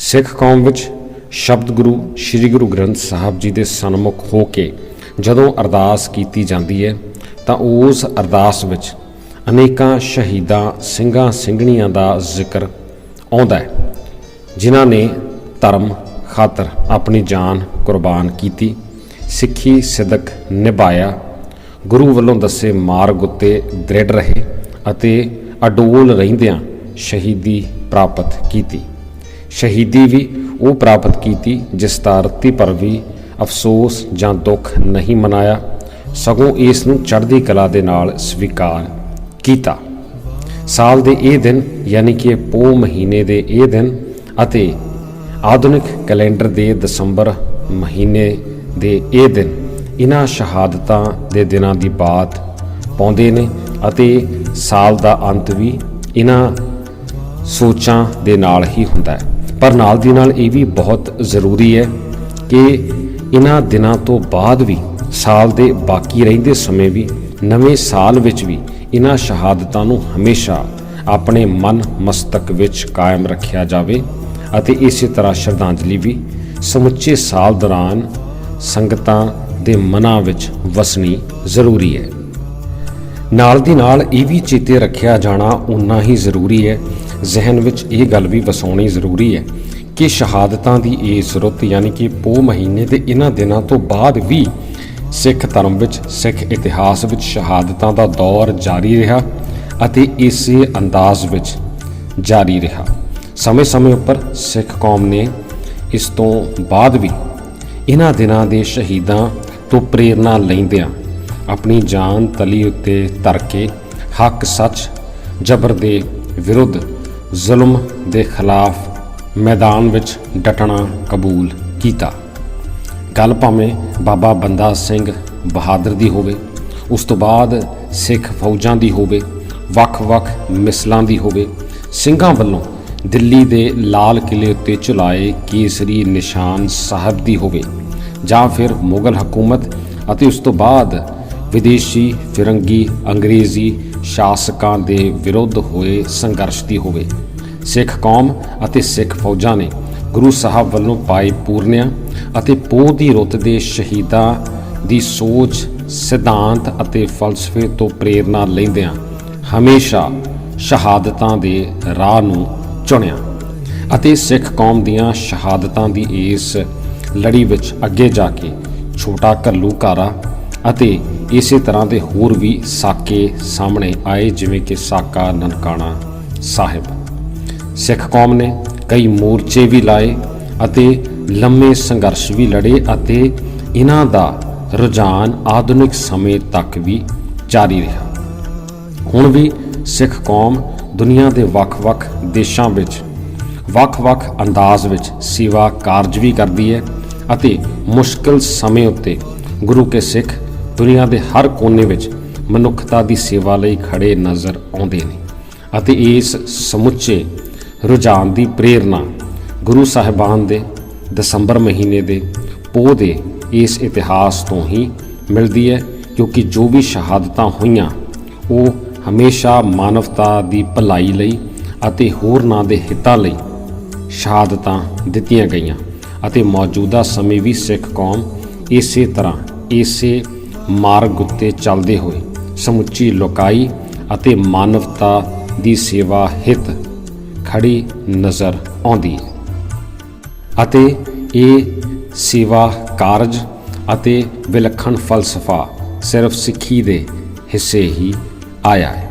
ਸਿੱਖ ਕੌਮ ਵਿੱਚ ਸ਼ਬਦ ਗੁਰੂ, ਸ੍ਰੀ ਗੁਰੂ ਗ੍ਰੰਥ ਸਾਹਿਬ ਜੀ ਦੇ ਸਨਮੁਖ ਹੋ ਕੇ ਜਦੋਂ ਅਰਦਾਸ ਕੀਤੀ ਜਾਂਦੀ ਹੈ, ਤਾਂ ਉਸ ਅਰਦਾਸ ਵਿੱਚ ਅਨੇਕਾਂ ਸ਼ਹੀਦਾਂ, ਸਿੰਘਾਂ, ਸਿੰਘਣੀਆਂ ਦਾ ਜ਼ਿਕਰ ਆਉਂਦਾ ਹੈ, ਜਿਨ੍ਹਾਂ ਨੇ ਧਰਮ ਖਾਤਰ ਆਪਣੀ ਜਾਨ ਕੁਰਬਾਨ ਕੀਤੀ, ਸਿੱਖੀ ਸਿਦਕ ਨਿਭਾਇਆ, ਗੁਰੂ ਵੱਲੋਂ ਦੱਸੇ ਮਾਰਗ ਉੱਤੇ ਦ੍ਰਿੜ ਰਹੇ ਅਤੇ ਅਡੋਲ ਰਹਿੰਦਿਆਂ ਸ਼ਹੀਦੀ ਪ੍ਰਾਪਤ ਕੀਤੀ। ਸ਼ਹੀਦੀ ਵੀ ਉਹ ਪ੍ਰਾਪਤ ਕੀਤੀ ਜਿਸ ਦਾ ਰੱਤੀ ਪਰ ਵੀ ਅਫਸੋਸ ਜਾਂ ਦੁੱਖ ਨਹੀਂ ਮਨਾਇਆ, ਸਗੋਂ ਇਸ ਨੂੰ ਚੜ੍ਹਦੀ ਕਲਾ ਦੇ ਨਾਲ ਸਵੀਕਾਰ ਕੀਤਾ। ਸਾਲ ਦੇ ਇਹ ਦਿਨ, ਯਾਨੀ ਕਿ ਪੋ ਮਹੀਨੇ ਦੇ ਇਹ ਦਿਨ ਅਤੇ ਆਧੁਨਿਕ ਕੈਲੰਡਰ ਦੇ ਦਸੰਬਰ ਮਹੀਨੇ ਦੇ ਇਹ ਦਿਨ ਇਹਨਾਂ ਸ਼ਹਾਦਤਾਂ ਦੇ ਦਿਨਾਂ ਦੀ ਬਾਤ ਪਾਉਂਦੇ ਨੇ ਅਤੇ ਸਾਲ ਦਾ ਅੰਤ ਵੀ ਇਹਨਾਂ ਸੋਚਾਂ ਦੇ ਨਾਲ ਹੀ ਹੁੰਦਾ ਹੈ। ਪਰ ਨਾਲ ਦੀ ਨਾਲ ਇਹ ਵੀ ਬਹੁਤ ਜ਼ਰੂਰੀ ਹੈ ਕਿ ਇਹਨਾਂ ਦਿਨਾਂ ਤੋਂ ਬਾਅਦ ਵੀ, ਸਾਲ ਦੇ ਬਾਕੀ ਰਹਿੰਦੇ ਸਮੇਂ ਵੀ, ਨਵੇਂ ਸਾਲ ਵਿੱਚ ਵੀ ਇਹਨਾਂ ਸ਼ਹਾਦਤਾਂ ਨੂੰ ਹਮੇਸ਼ਾ ਆਪਣੇ ਮਨ ਮਸਤਕ ਵਿੱਚ ਕਾਇਮ ਰੱਖਿਆ ਜਾਵੇ ਅਤੇ ਇਸੇ ਤਰ੍ਹਾਂ ਸ਼ਰਧਾਂਜਲੀ ਵੀ ਸਮੁੱਚੇ ਸਾਲ ਦੌਰਾਨ ਸੰਗਤਾਂ ਦੇ ਮਨਾਂ ਵਿੱਚ ਵਸਣੀ ਜ਼ਰੂਰੀ ਹੈ। ਨਾਲ ਦੀ ਨਾਲ ਇਹ ਵੀ ਚੇਤੇ ਰੱਖਿਆ ਜਾਣਾ ਉਨਾ ਹੀ ਜ਼ਰੂਰੀ ਹੈ ਜ਼ਿਹਨ ਵਿੱਚ ਇਹ ਗੱਲ ਵੀ ਵਸਾਉਣੀ ਜ਼ਰੂਰੀ ਹੈ ਕਿ ਸ਼ਹਾਦਤਾਂ ਦੀ ਇਸ ਰੁੱਤ ਯਾਨੀ ਕਿ ਪੋ ਮਹੀਨੇ ਦੇ ਇਹਨਾਂ ਦਿਨਾਂ ਤੋਂ ਬਾਅਦ ਵੀ ਸਿੱਖ ਧਰਮ ਵਿੱਚ, ਸਿੱਖ ਇਤਿਹਾਸ ਵਿੱਚ ਸ਼ਹਾਦਤਾਂ ਦਾ ਦੌਰ ਜਾਰੀ ਰਿਹਾ ਅਤੇ ਇਸੇ ਅੰਦਾਜ਼ ਵਿੱਚ ਜਾਰੀ ਰਿਹਾ। ਸਮੇਂ-ਸਮੇਂ ਉੱਪਰ ਸਿੱਖ ਕੌਮ ਨੇ ਇਸ ਤੋਂ ਬਾਅਦ ਵੀ ਇਹਨਾਂ ਦਿਨਾਂ ਦੇ ਸ਼ਹੀਦਾਂ ਤੋਂ ਪ੍ਰੇਰਣਾ ਲੈਂਦਿਆਂ ਆਪਣੀ ਜਾਨ ਤਲੀ ਉੱਤੇ ਧਰ ਕੇ ਹੱਕ ਸੱਚ, ਜ਼ਬਰ ਦੇ ਵਿਰੁੱਧ ਜ਼ੁਲਮ ਦੇ ਖਿਲਾਫ ਮੈਦਾਨ ਵਿੱਚ ਡਟਣਾ ਕਬੂਲ ਕੀਤਾ। ਗੱਲ ਭਾਵੇਂ ਬਾਬਾ ਬੰਦਾ ਸਿੰਘ ਬਹਾਦਰ ਦੀ ਹੋਵੇ, ਉਸ ਤੋਂ ਬਾਅਦ ਸਿੱਖ ਫੌਜਾਂ ਦੀ ਹੋਵੇ, ਵੱਖ-ਵੱਖ ਮਿਸਲਾਂ ਦੀ ਹੋਵੇ, ਸਿੰਘਾਂ ਵੱਲੋਂ ਦਿੱਲੀ ਦੇ ਲਾਲ ਕਿਲੇ ਉੱਤੇ ਚੁਲਾਏ ਕੇਸਰੀ ਨਿਸ਼ਾਨ ਸਾਹਿਬ ਦੀ ਹੋਵੇ ਜਾਂ ਫਿਰ ਮੁਗਲ ਹਕੂਮਤ ਅਤੇ ਉਸ ਤੋਂ ਬਾਅਦ ਵਿਦੇਸ਼ੀ, ਫਿਰੰਗੀ, ਅੰਗਰੇਜ਼ੀ ਸ਼ਾਸਕਾਂ ਦੇ ਵਿਰੁੱਧ ਹੋਏ ਸੰਘਰਸ਼ ਦੀ ਹੋਵੇ। ਸਿੱਖ ਕੌਮ ਅਤੇ ਸਿੱਖ ਫੌਜਾਂ ਨੇ ਗੁਰੂ ਸਾਹਿਬ ਵੱਲੋਂ ਪਾਏ ਪੂਰਨਿਆਂ ਅਤੇ ਪੋਹ ਦੀ ਰੁੱਤ ਦੇ ਸ਼ਹੀਦਾਂ ਦੀ ਸੋਚ ਸਿਧਾਂਤ ਅਤੇ ਫਲਸਫੇ ਤੋਂ ਪ੍ਰੇਰਣਾ ਲੈਂਦਿਆਂ ਹਮੇਸ਼ਾ ਸ਼ਹਾਦਤਾਂ ਦੇ ਰਾਹ ਨੂੰ ਚੁਣਿਆ ਅਤੇ ਸਿੱਖ ਕੌਮ ਦੀਆਂ ਸ਼ਹਾਦਤਾਂ ਦੀ ਇਸ ਲੜੀ ਵਿੱਚ ਅੱਗੇ ਜਾ ਕੇ ਛੋਟਾ ਘੱਲੂਘਾਰਾ ਅਤੇ ਇਸੇ ਤਰ੍ਹਾਂ ਦੇ ਹੋਰ ਵੀ ਸਾਕੇ ਸਾਹਮਣੇ ਆਏ, ਜਿਵੇਂ ਕਿ ਸਾਕਾ ਨਨਕਾਣਾ ਸਾਹਿਬ। ਸਿੱਖ ਕੌਮ ਨੇ ਕਈ ਮੋਰਚੇ ਵੀ ਲਾਏ ਅਤੇ ਲੰਮੇ ਸੰਘਰਸ਼ ਵੀ ਲੜੇ ਅਤੇ ਇਹਨਾਂ ਦਾ ਰੁਝਾਨ ਆਧੁਨਿਕ ਸਮੇਂ ਤੱਕ ਵੀ ਜਾਰੀ ਰਿਹਾ। ਹੁਣ ਵੀ ਸਿੱਖ ਕੌਮ ਦੁਨੀਆ ਦੇ ਵੱਖ-ਵੱਖ ਦੇਸ਼ਾਂ ਵਿੱਚ, ਵੱਖ-ਵੱਖ ਅੰਦਾਜ਼ ਵਿੱਚ ਸੇਵਾ ਕਾਰਜ ਵੀ ਕਰਦੀ ਹੈ ਅਤੇ ਮੁਸ਼ਕਲ ਸਮੇਂ ਉੱਤੇ ਗੁਰੂ ਕੇ ਸਿੱਖ ਦੁਨੀਆ ਦੇ ਹਰ ਕੋਨੇ ਵਿੱਚ ਮਨੁੱਖਤਾ ਦੀ ਸੇਵਾ ਲਈ ਖੜੇ ਨਜ਼ਰ ਆਉਂਦੇ ਨੇ ਅਤੇ ਇਸ ਸਮੁੱਚੇ ਰੁਝਾਨ ਦੀ ਪ੍ਰੇਰਣਾ ਗੁਰੂ ਸਾਹਿਬਾਨ ਦੇ ਦਸੰਬਰ ਮਹੀਨੇ ਦੇ ਪੋਹ ਦੇ ਇਸ ਇਤਿਹਾਸ ਤੋਂ ਹੀ ਮਿਲਦੀ ਹੈ, ਕਿਉਂਕਿ ਜੋ ਵੀ ਸ਼ਹਾਦਤਾਂ ਹੋਈਆਂ, ਉਹ ਹਮੇਸ਼ਾ ਮਾਨਵਤਾ ਦੀ ਭਲਾਈ ਲਈ ਅਤੇ ਹੋਰਨਾਂ ਦੇ ਹਿੱਤਾਂ ਲਈ ਸ਼ਹਾਦਤਾਂ ਦਿੱਤੀਆਂ ਗਈਆਂ ਅਤੇ ਮੌਜੂਦਾ ਸਮੇਂ ਵੀ ਸਿੱਖ ਕੌਮ ਇਸੇ ਤਰ੍ਹਾਂ, ਇਸੇ ਮਾਰਗ ਉੱਤੇ ਚੱਲਦੇ ਹੋਏ ਸਮੁੱਚੀ ਲੋਕਾਈ ਅਤੇ ਮਾਨਵਤਾ ਦੀ ਸੇਵਾ ਹਿੱਤ ਖੜੀ ਨਜ਼ਰ ਆਉਂਦੀ ਹੈ। ਅਤੇ ਇਹ ਸੇਵਾ ਕਾਰਜ ਅਤੇ ਵਿਲੱਖਣ ਫਲਸਫਾ ਸਿਰਫ ਸਿੱਖੀ ਦੇ ਹਿੱਸੇ ਹੀ ਆਇਆ ਹੈ।